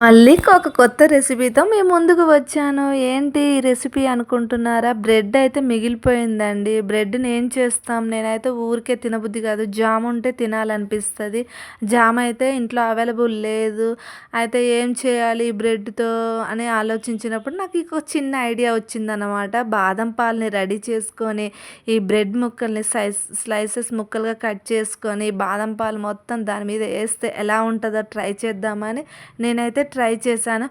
మళ్ళీ ఒక కొత్త రెసిపీతో మేము ముందుకు వచ్చాను. ఏంటి ఈ రెసిపీ అనుకుంటున్నారా? బ్రెడ్ అయితే మిగిలిపోయిందండి. బ్రెడ్ని ఏం చేస్తాం? నేనైతే ఊరికే తినబుద్ధి కాదు. జామ్ ఉంటే తినాలనిపిస్తుంది. జామ్ అయితే ఇంట్లో అవైలబుల్ లేదు. అయితే ఏం చేయాలి ఈ బ్రెడ్తో అని ఆలోచించినప్పుడు నాకు ఇంకో చిన్న ఐడియా వచ్చిందనమాట బాదం పాలని రెడీ చేసుకొని ఈ బ్రెడ్ ముక్కల్ని సైజ్ స్లైసెస్ ముక్కలుగా కట్ చేసుకొని బాదం పాలు మొత్తం దాని మీద వేస్తే ఎలా ఉంటుందో ట్రై చేద్దామని నేనైతే ట్రై చేశాను.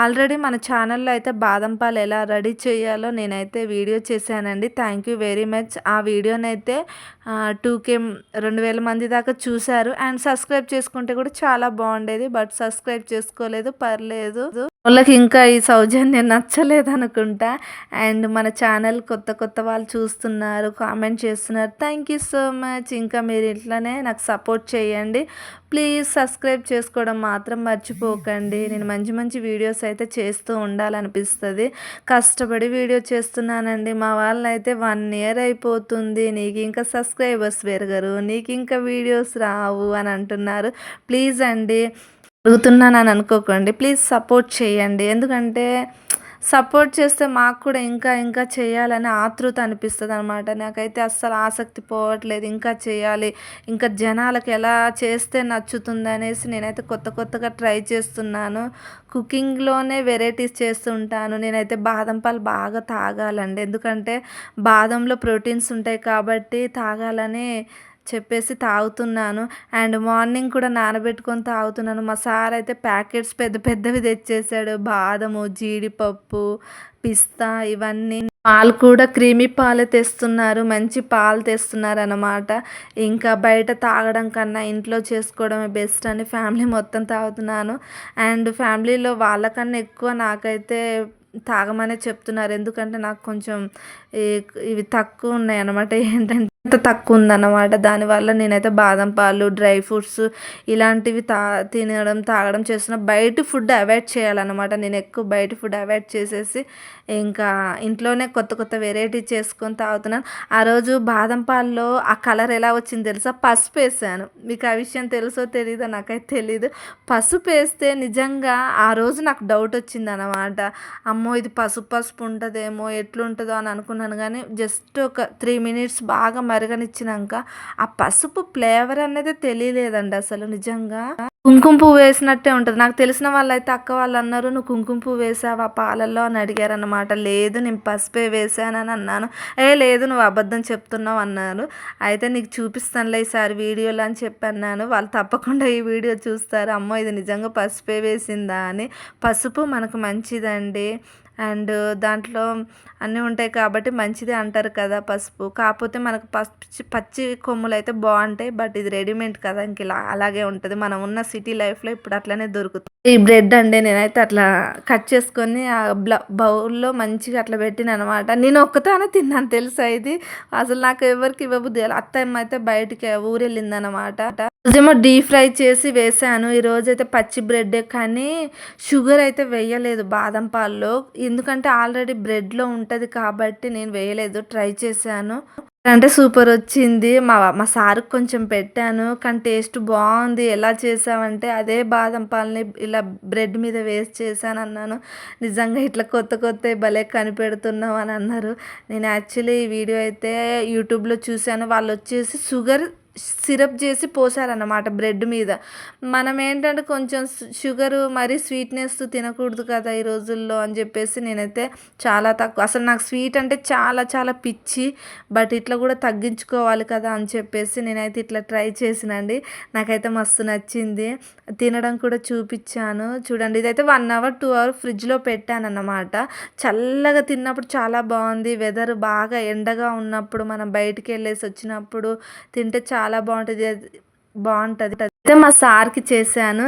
ఆల్రెడీ మన ఛానల్లో అయితే బాదం పాలు ఎలా రెడీ చేయాలో నేనైతే వీడియో చేశానండి. థ్యాంక్ యూ వెరీ మచ్ ఆ వీడియోనైతే టూ కే రెండు వేల మంది దాకా చూశారు. అండ్ సబ్స్క్రైబ్ చేసుకుంటే కూడా చాలా బాగుండేది. బట్ సబ్స్క్రైబ్ చేసుకోలేదు పర్లేదు. వాళ్ళకి ఇంకా ఈ సౌజన్యం నచ్చలేదు అనుకుంటా అండ్ మన ఛానల్ కొత్త కొత్త వాళ్ళు చూస్తున్నారు కామెంట్ చేస్తున్నారు. Thank you so much. ఇంకా మీరు ఇట్లానే నాకు సపోర్ట్ చేయండి. ప్లీజ్ సబ్స్క్రైబ్ చేసుకోవడం మాత్రం మర్చిపోకండి. నేను మంచి మంచి వీడియోస్ అయితే చేస్తూ ఉండాలనిపిస్తుంది. కష్టపడి వీడియో చేస్తున్నానండి. మా వాళ్ళైతే వన్ ఇయర్ అయిపోతుంది. నీకు ఇంకా సబ్స్క్రైబర్స్ పెరగరు. నీకు ఇంకా వీడియోస్ రావు అని అంటున్నారు. ప్లీజ్ అండి. అడుగుతున్నానని అనుకోకండి ప్లీజ్ సపోర్ట్ చేయండి. ఎందుకంటే సపోర్ట్ చేస్తే మాకు కూడా ఇంకా ఇంకా చేయాలని ఆతృత అనిపిస్తుంది అనమాట నాకైతే అస్సలు ఆసక్తి పోవట్లేదు. ఇంకా చేయాలి. ఇంకా జనాలకు ఎలా చేస్తే నచ్చుతుంది అనేసి నేనైతే కొత్త కొత్తగా ట్రై చేస్తున్నాను. కుకింగ్లోనే వెరైటీస్ చేస్తుంటాను. నేనైతే బాదం పాలు బాగా తాగాలండి. ఎందుకంటే బాదంలో ప్రోటీన్స్ ఉంటాయి కాబట్టి తాగాలని చెప్పేసి తాగుతున్నాను. అండ్ మార్నింగ్ కూడా నానబెట్టుకొని తాగుతున్నాను. మా సార్ అయితే ప్యాకెట్స్ పెద్ద పెద్దవి తెచ్చేసాడు. బాదము జీడిపప్పు పిస్తా ఇవన్నీ. పాలు కూడా క్రీమీ పాలే తెస్తున్నారు. మంచి పాలు తెస్తున్నారు అన్నమాట ఇంకా బయట తాగడం కన్నా ఇంట్లో చేసుకోవడమే బెస్ట్ అని ఫ్యామిలీ మొత్తం తాగుతున్నాను. అండ్ ఫ్యామిలీలో వాళ్ళకన్నా ఎక్కువ నాకైతే తాగమనే చెప్తున్నారు. ఎందుకంటే నాకు కొంచెం ఇవి తక్కువ ఉన్నాయి అన్నమాట ఏంటంటే అంత తక్కువ ఉందన్నమాట దానివల్ల నేనైతే బాదం పాలు డ్రై ఫ్రూట్స్ ఇలాంటివి తా తినడం తాగడం చేస్తున్న. బయట ఫుడ్ అవాయిడ్ చేయాలన్నమాట. నేను ఎక్కువ బయట ఫుడ్ అవాయిడ్ చేసేసి ఇంకా ఇంట్లోనే కొత్త కొత్త వెరైటీ చేసుకొని తాగుతున్నాను. ఆ రోజు బాదం పాల్లో ఆ కలర్ ఎలా వచ్చింది తెలుసా? పసుపు వేసాను. మీకు ఆ విషయం తెలుసో తెలీదో నాకైతే తెలీదు. పసుపు వేస్తే నిజంగా ఆ రోజు నాకు డౌట్ వచ్చింది అనమాట అమ్మో ఇది పసుపు పసుపు ఉంటుందేమో ఎట్లుంటుందో అని అనుకున్నాను. కానీ జస్ట్ ఒక త్రీ మినిట్స్ బాగా మరగనిచ్చినాక ఆ పసుపు ఫ్లేవర్ అనేది తెలియలేదండి అసలు నిజంగా. కుంకుమ పువ్వు వేసినట్టే ఉంటుంది. నాకు తెలిసిన వాళ్ళైతే అక్క వాళ్ళు అన్నారు నువ్వు కుంకుమ పువ్వు వేసావా పాలల్లో? అని అడిగారు అనమాట లేదు నేను పసుపే వేసానని అన్నాను. ఏ లేదు నువ్వు అబద్ధం చెప్తున్నావు అన్నారు. అయితే నీకు చూపిస్తానులే ఈసారి వీడియోలో అని చెప్పన్నాను వాళ్ళు తప్పకుండా ఈ వీడియో చూస్తారు. అమ్మో ఇది నిజంగా పసుపే వేసిందా? అని. పసుపు మనకు మంచిదండి. అండ్ దాంట్లో అన్నీ ఉంటాయి కాబట్టి మంచిదే అంటారు కదా పసుపు. కాకపోతే మనకు పచ్చి పచ్చి కొమ్ములు అయితే బాగుంటాయి బట్ ఇది రెడీమేడ్ కదా ఇంక ఇలా అలాగే ఉంటుంది. మనం ఉన్న సిటీ లైఫ్లో ఇప్పుడు అట్లనే దొరుకుతుంది. ఈ బ్రెడ్ అండి నేనైతే అట్లా కట్ చేసుకొని ఆ బ్ల బౌల్లో మంచిగా అట్లా పెట్టిన అనమాట నేను ఒక్కతానే తిన్నాను తెలుసా ఇది? అసలు నాకు ఎవరికి ఇవ్వబుద్ది అత్తమ్మ అయితే బయటికి ఊరెళ్ళింది అనమాట రోజేమో డీప్ ఫ్రై చేసి వేసాను. ఈరోజు అయితే పచ్చి బ్రెడ్ కానీ షుగర్ అయితే వేయలేదు బాదం పాల్లో. ఎందుకంటే ఆల్రెడీ బ్రెడ్లో ఉంటుంది కాబట్టి నేను వేయలేదు ట్రై చేశాను. అంటే సూపర్ వచ్చింది. మా మా సార్కి కొంచెం పెట్టాను. కానీ టేస్ట్ బాగుంది. ఎలా చేసావంటే అదే బాదం పాలని ఇలా బ్రెడ్ మీద వేస్ట్ చేశాను అన్నాను. నిజంగా ఇట్లా కొత్త కొత్త భలే కనిపెడుతున్నావు అని అన్నారు. నేను యాక్చువల్లీ ఈ వీడియో అయితే యూట్యూబ్లో చూశాను. వాళ్ళు వచ్చేసి షుగర్ సిరప్ చేసి పోసారన్నమాట బ్రెడ్ మీద. మనం ఏంటంటే కొంచెం షుగరు మరి స్వీట్నెస్ తినకూడదు కదా ఈ రోజుల్లో అని చెప్పేసి నేనైతే చాలా తక్కువ అసలు నాకు స్వీట్ అంటే చాలా చాలా పిచ్చి బట్ ఇట్లా కూడా తగ్గించుకోవాలి కదా అని చెప్పేసి నేనైతే ఇట్లా ట్రై చేసినండి. నాకైతే మస్తు నచ్చింది. తినడం కూడా చూపించాను. చూడండి ఇదైతే వన్ అవర్ టూ అవర్ ఫ్రిడ్జ్లో పెట్టాను అన్నమాట చల్లగా తిన్నప్పుడు చాలా బాగుంది. వెదర్ బాగా ఎండగా ఉన్నప్పుడు మనం బయటికి వెళ్ళేసి వచ్చినప్పుడు తింటే చాలా చాలా బాగుంటుంది బాగుంటుంది అయితే మా సార్కి చేశాను.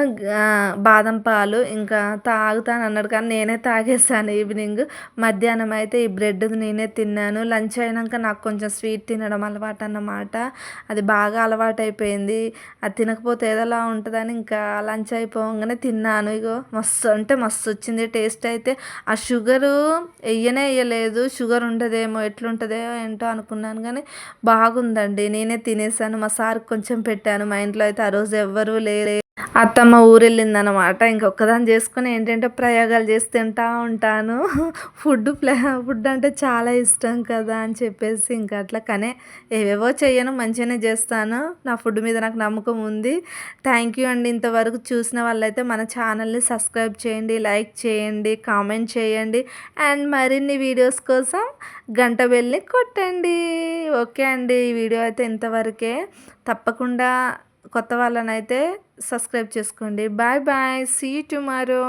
బాదం పాలు ఇంకా తాగుతాను అన్నాడు. కానీ నేనే తాగేసాను ఈవినింగ్. మధ్యాహ్నం అయితే ఈ బ్రెడ్ నేనే తిన్నాను. లంచ్ అయినాక నాకు కొంచెం స్వీట్ తినడం అలవాటు అన్నమాట. అది బాగా అలవాటు అయిపోయింది అది తినకపోతే ఏదోలా ఉంటుందని ఇంకా లంచ్ అయిపోగానే తిన్నాను. ఇగో మస్తు అంటే మస్తు వచ్చింది. టేస్ట్ అయితే ఆ షుగరు వెయ్యనే వేయలేదు షుగర్ ఉండదేమో ఎట్లుంటుందేమో ఏంటో అనుకున్నాను. కానీ బాగుందండి. నేనే తినేసాను మా సార్కి కొంచెం పెట్టాను. మా ఇంట్లో అయితే ఆ రోజు ఎవ్వరూ లేరే అత్తమ్మ ఊరెళ్ళిందనమాట. ఇంకొకదాన్ని చేసుకుని ఏంటంటే ప్రయోగాలు చేసి తింటా ఉంటాను. ఫుడ్ ప్లే ఫుడ్ అంటే చాలా ఇష్టం కదా! అని చెప్పేసి ఇంక అట్లా కానీ ఏవేవో చేయను మంచిగానే చేస్తాను. నా ఫుడ్ మీద నాకు నమ్మకం ఉంది. థ్యాంక్ యూ అండి. ఇంతవరకు చూసిన వాళ్ళైతే మన ఛానల్‌ని సబ్స్క్రైబ్ చేయండి, లైక్ చేయండి, కామెంట్ చేయండి. అండ్ మరిన్ని వీడియోస్ కోసం గంట వెళ్ళి కొట్టండి. ఓకే అండి. ఈ వీడియో అయితే ఇంతవరకే. తప్పకుండా కొత్త వాళ్ళనైతే సబ్స్క్రైబ్ చేసుకోండి. Bye bye. See tomorrow.